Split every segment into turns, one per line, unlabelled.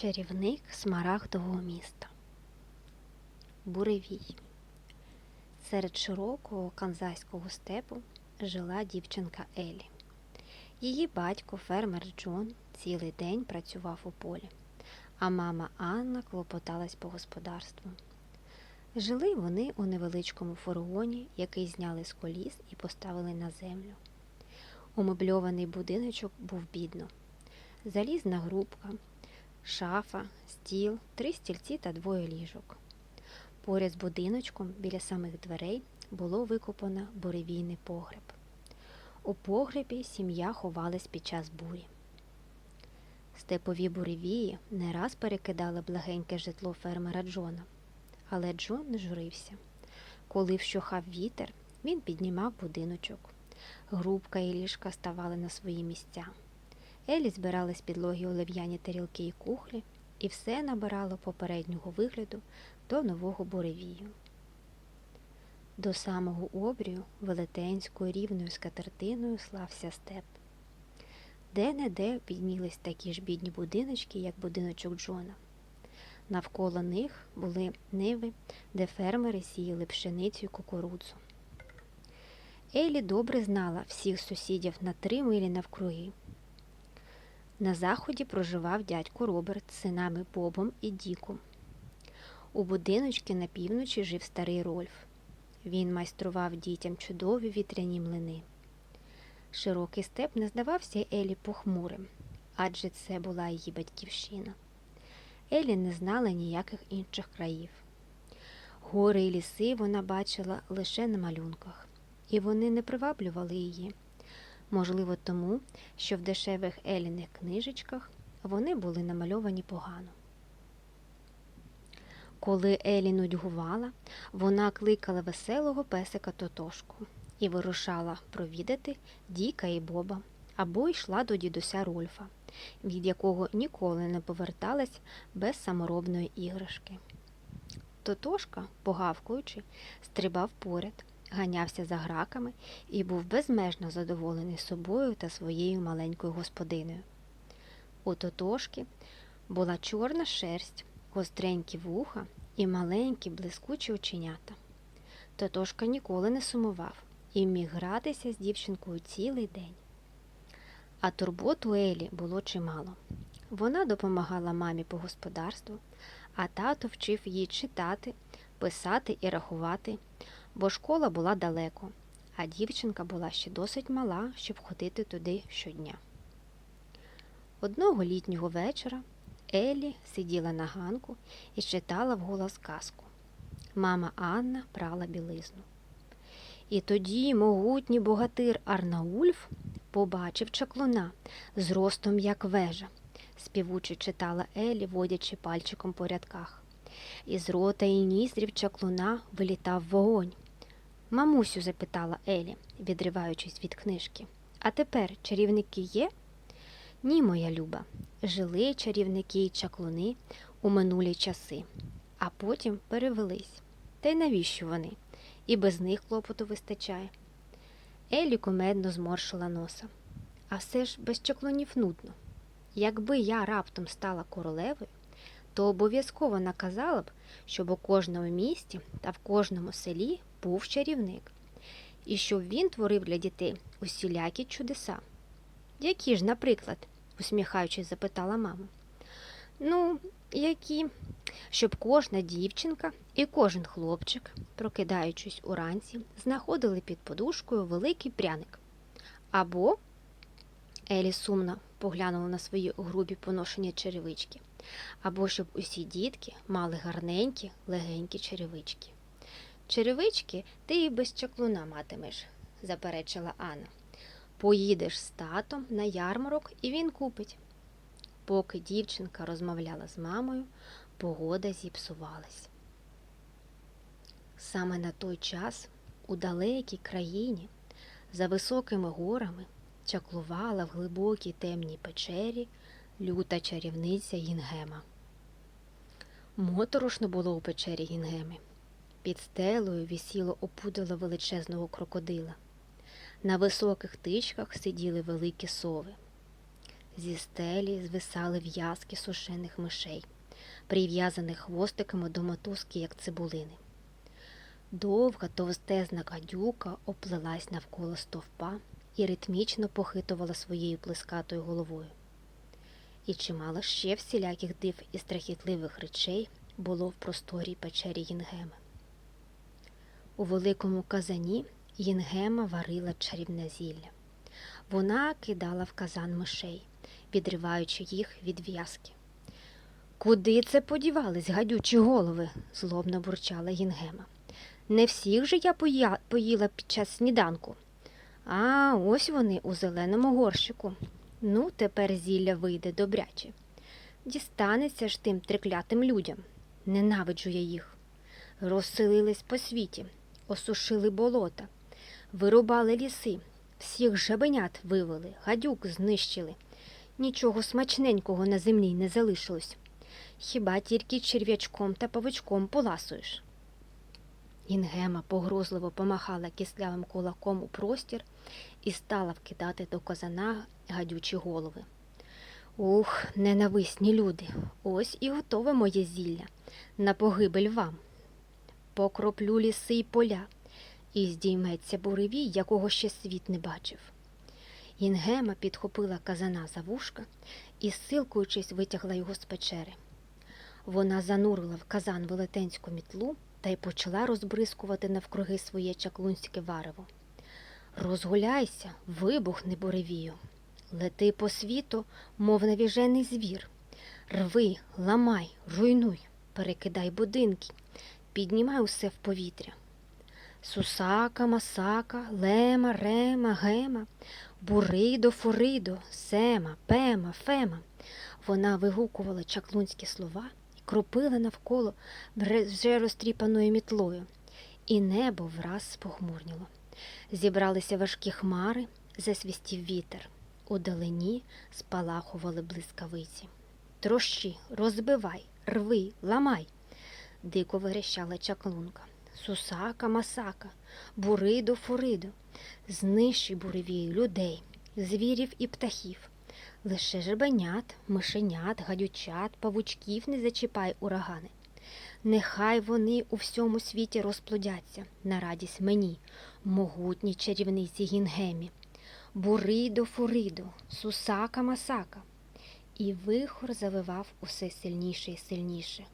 Чарівник смарагдового міста. Буревій. Серед широкого канзайського степу жила дівчинка Елі. Її батько, фермер Джон, цілий день працював у полі, а мама Анна клопоталась по господарству. Жили вони у невеличкому фургоні, який зняли з коліс і поставили на землю. Умебльований будиночок був бідно. Залізна грубка, шафа, стіл, три стільці та двоє ліжок. Поряд з будиночком біля самих дверей було викопано буревійний погреб. У погребі сім'я ховалась під час бурі. Степові буревії не раз перекидали благеньке житло фермера Джона, але Джон не журився. Коли вщухав вітер, він піднімав будиночок. Грубка і ліжка ставали на свої місця. Елі збирали з підлоги олив'яні тарілки і кухлі, і все набирало попереднього вигляду до нового буревію. До самого обрію велетенською рівною скатертиною слався степ. Де-не-де піднілись такі ж бідні будиночки, як будиночок Джона. Навколо них були ниви, де фермери сіяли пшеницю й кукурудзу. Елі добре знала всіх сусідів на три милі навкруги. На заході проживав дядько Роберт з синами Бобом і Діком. У будиночці на півночі жив старий Рольф. Він майстрував дітям чудові вітряні млини. Широкий степ не здавався Елі похмурим, адже це була її батьківщина. Елі не знала ніяких інших країв. Гори і ліси вона бачила лише на малюнках, і вони не приваблювали її. Можливо, тому, що в дешевих Еліних книжечках вони були намальовані погано. Коли Елі нудьгувала, вона кликала веселого песика Тотошку і вирушала провідати Діка і Боба або йшла до дідуся Рольфа, від якого ніколи не поверталась без саморобної іграшки. Тотошка, погавкуючи, стрибав поряд, ганявся за граками і був безмежно задоволений собою та своєю маленькою господиною. У Тотошки була чорна шерсть, гостренькі вуха і маленькі блискучі оченята. Тотошка ніколи не сумував і міг гратися з дівчинкою цілий день. А турбот у Елі було чимало. Вона допомагала мамі по господарству, а тато вчив її читати, писати і рахувати, бо школа була далеко, а дівчинка була ще досить мала, щоб ходити туди щодня. Одного літнього вечора Еллі сиділа на ганку і читала вголос казку. Мама Анна прала білизну. І тоді могутній богатир Арнаульф побачив чаклуна з ростом, як вежа, співуче читала Елі, водячи пальчиком по рядках. Із рота і ніздрів чаклуна вилітав вогонь. Мамусю, запитала Елі, відриваючись від книжки. А тепер чарівники є? Ні, моя люба. Жили чарівники й чаклуни у минулі часи, а потім перевелись. Та й навіщо вони? І без них клопоту вистачає. Елі кумедно зморшила носа. А все ж без чаклунів нудно. Якби я раптом стала королевою, то обов'язково наказала б, щоб у кожному місті та в кожному селі був чарівник, і щоб він творив для дітей усілякі чудеса. Які ж, наприклад, усміхаючись, запитала мама. Ну, які, щоб кожна дівчинка і кожен хлопчик, прокидаючись уранці, знаходили під подушкою великий пряник. Або Елі сумно поглянула на свої грубі поношені черевички, або щоб усі дітки мали гарненькі, легенькі черевички. Черевички ти і без чаклуна матимеш, заперечила Анна. Поїдеш з татом на ярмарок і він купить. Поки дівчинка розмовляла з мамою, погода зіпсувалась. Саме на той час у далекій країні, за високими горами, чаклувала в глибокій темній печері люта чарівниця Гінгема. Моторошно було у печері Гінгеми. Під стелею вісіло опудало величезного крокодила. На високих тичках сиділи великі сови. Зі стелі звисали в'язки сушених мишей, прив'язаних хвостиками до мотузки, як цибулини. Довга товстезна гадюка оплелась навколо стовпа і ритмічно похитувала своєю плескатою головою. І чимало ще всіляких див і страхітливих речей було в просторій печері Їнгеми. У великому казані Їнгема варила чарівне зілля. Вона кидала в казан мишей, відриваючи їх від в'язки. Куди це подівались гадючі голови? злобно бурчала Їнгема. Не всіх же я поїла під час сніданку. А ось вони у зеленому горщику. Ну, тепер зілля вийде добряче. Дістанеться ж тим триклятим людям. Ненавиджу я їх. Розселились по світі, осушили болота, вирубали ліси, всіх жабенят вивели, гадюк знищили. Нічого смачненького на землі не залишилось. Хіба тільки черв'ячком та павичком поласуєш? Інгема погрозливо помахала кислявим кулаком у простір і стала вкидати до казана гадючі голови. Ух, ненависні люди, ось і готове моє зілля на погибель вам. Покроплю ліси й поля, і здійметься буревій, якого ще світ не бачив. Інгема підхопила казана за вушка і, силкуючись, витягла його з печери. Вона занурила в казан велетенську мітлу та й почала розбризкувати навкруги своє чаклунське варево. Розгуляйся, вибухни буревію. Лети по світу, мов навіжений звір. Рви, ламай, руйнуй, перекидай будинки, піднімай усе в повітря. Сусака, масака, лема, рема, гема, буридо, фуридо, сема, пема, фема. Вона вигукувала чаклунські слова і кропила навколо вже розтріпаною мітлою, і небо враз похмурніло. Зібралися важкі хмари, засвістів вітер. Удалині спалахували блискавиці. Трощи, розбивай, рви, ламай. Дико верещала чаклунка. Сусака, масака, буридо, фуридо, знищуй буревію людей, звірів і птахів. Лише жебенят, мишенят, гадючат, павучків не зачіпай урагани. Нехай вони у всьому світі розплодяться на радість мені, могутній чарівниці Гінгемі. Буридо, фуридо, сусака, масака. І вихор завивав усе сильніше і сильніше.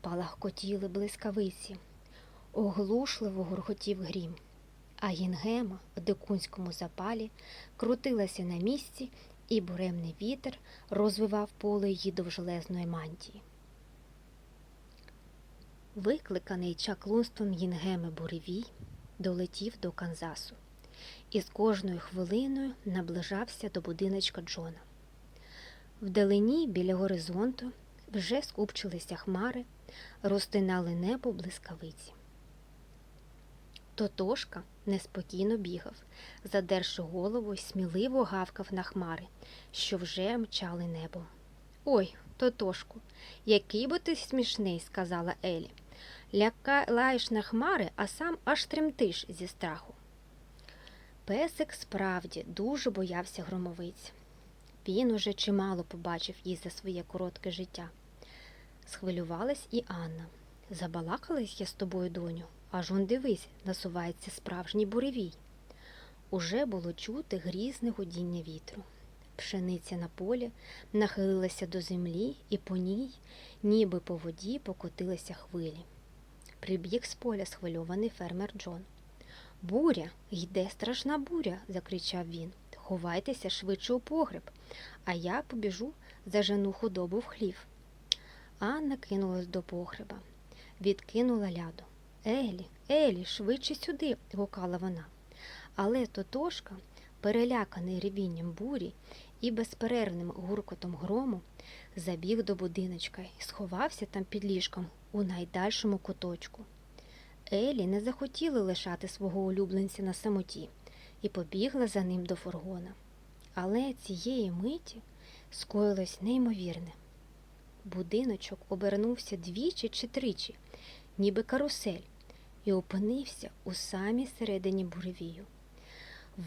Палахкотіли блискавиці, оглушливо гурхотів грім, а Гінгема в дикунському запалі крутилася на місці, і буремний вітер розвивав поле її довжелезної мантії. Викликаний чаклунством Гінгеми буревій долетів до Канзасу і з кожною хвилиною наближався до будиночка Джона. Вдалині біля горизонту вже скупчилися хмари, розтинали небо блискавиці. Тотошка неспокійно бігав, задерши голову й сміливо гавкав на хмари, що вже мчали небо. Ой, Тотошку, який би ти смішний, сказала Елі. Ляка лаєш на хмари, а сам аж тремтиш зі страху. Песик справді дуже боявся громовиць. Він уже чимало побачив їй за своє коротке життя. Схвилювалась і Анна. Забалакалась я з тобою, доню, аж он дивись, насувається справжній буревій. Уже було чути грізне гудіння вітру. Пшениця на полі нахилилася до землі, і по ній, ніби по воді, покотилися хвилі. Прибіг з поля схвильований фермер Джон. Буря, йде страшна буря, закричав він. Ховайтеся швидше у погреб, а я побіжу зажену худобу в хлів. Анна кинулась до погреба, відкинула ляду. Елі, Елі, швидше сюди, гукала вона. Але Тотошка, переляканий ревінням бурі і безперервним гуркотом грому, забіг до будиночка і сховався там під ліжком у найдальшому куточку. Елі не захотіла лишати свого улюбленця на самоті і побігла за ним до фургона. Але цієї миті скоїлось неймовірне. Будиночок обернувся двічі чи тричі, ніби карусель, і опинився у самій середині буревію.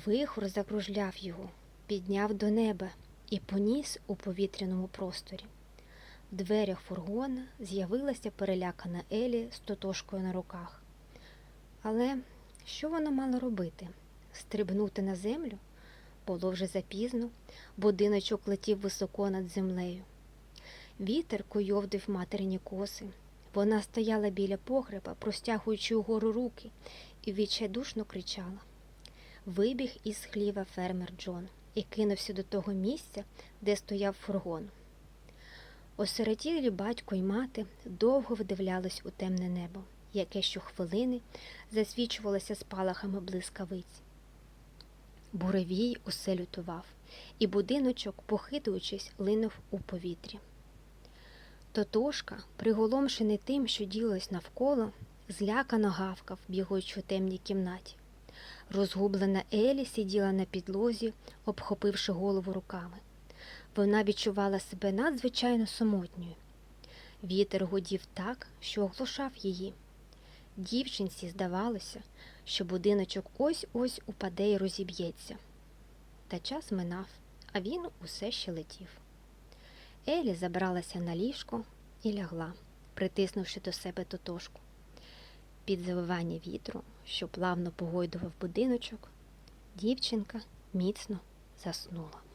Вихор закружляв його, підняв до неба і поніс у повітряному просторі. В дверях фургона з'явилася перелякана Елі з тотошкою на руках. Але що вона мала робити? Стрибнути на землю? Було вже запізно, будиночок летів високо над землею. Вітер куйовдив материні коси. Вона стояла біля погреба, простягуючи угору руки, і відчайдушно кричала. Вибіг із хліва фермер Джон і кинувся до того місця, де стояв фургон. Осиротілі батько й мати довго вдивлялись у темне небо, яке щохвилини засвічувалося спалахами блискавиць. Буревій усе лютував, і будиночок, похитуючись, линув у повітрі. Тотошка, приголомшений тим, що ділось навколо, злякано гавкав, бігаючи у темній кімнаті. Розгублена Елі сиділа на підлозі, обхопивши голову руками. Вона відчувала себе надзвичайно самотньою. Вітер гудів так, що оглушав її. Дівчинці здавалося, що будиночок ось-ось упаде і розіб'ється. Та час минав, а він усе ще летів. Елі забралася на ліжко і лягла, притиснувши до себе тотошку. Під завивання вітру, що плавно погойдував будиночок, дівчинка міцно заснула.